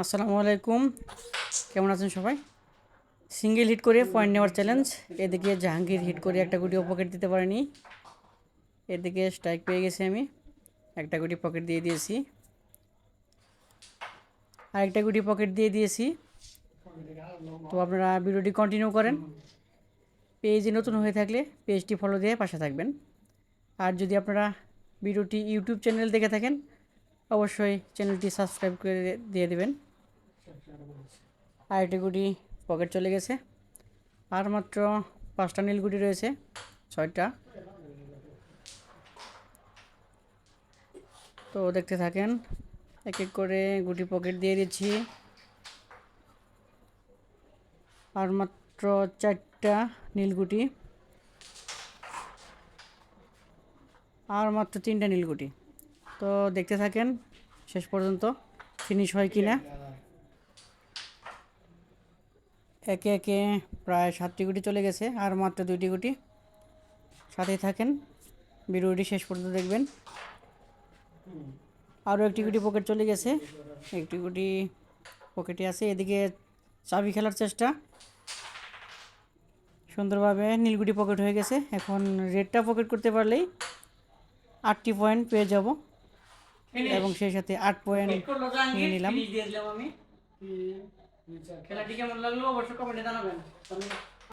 আসসালামু আলাইকুম। কেমন আছেন সবাই? সিঙ্গেল হিট করে পয়েন্ট নেওয়ার চ্যালেঞ্জ এদিকে জাহাঙ্গীর হিট করে একটা গুটি পকেট দিতে পারেনি। এদিকে স্ট্রাইক পেয়ে গেছি আমি। একটা গুটি পকেট দিয়ে দিয়েছি। আরেকটা গুটি পকেট দিয়ে দিয়েছি। তো আপনারা ভিডিওটি কন্টিনিউ করেন। পেজে নতুন হয়ে থাকলে পেজটি ফলো দিয়ে পাশে থাকবেন। আর যদি আপনারা ভিডিওটি ইউটিউব চ্যানেল দেখে থাকেন, অবশ্যই চ্যানেলটি সাবস্ক্রাইব করে দিয়ে দেবেন। আরেকটি গুটি পকেট চলে গেছে। আর মাত্র পাঁচটা নীলগুটি রয়েছে, ছয়টা। তো দেখতে থাকেন, এক এক করে গুটি পকেট দিয়ে দিচ্ছি। আর মাত্র চারটা নীলগুটি আর মাত্র তিনটা নীলগুটি তো দেখতে থাকেন, শেষ পর্যন্ত ফিনিশ হয় কি না একে একে প্রায় সাতটি গুটি চলে গেছে আর মাত্র দুইটি গুটি সাথেই থাকেন। ভিডিওটি শেষ পর্যন্ত দেখবেন। আরও একটি গুটি পকেট চলে গেছে। একটি গুটি পকেটে আছে। এদিকে চাবি খেলার চেষ্টা। সুন্দরভাবে নীলগুটি পকেট হয়ে গেছে। এখন রেডটা পকেট করতে পারলেই আটটি পয়েন্ট পেয়ে যাব। এবং সেই সাথে আট পয়েন্ট নিয়ে নিলাম। খেলাটি কেমন লাগল? অবশ্যই কমেন্টে জানাবেন।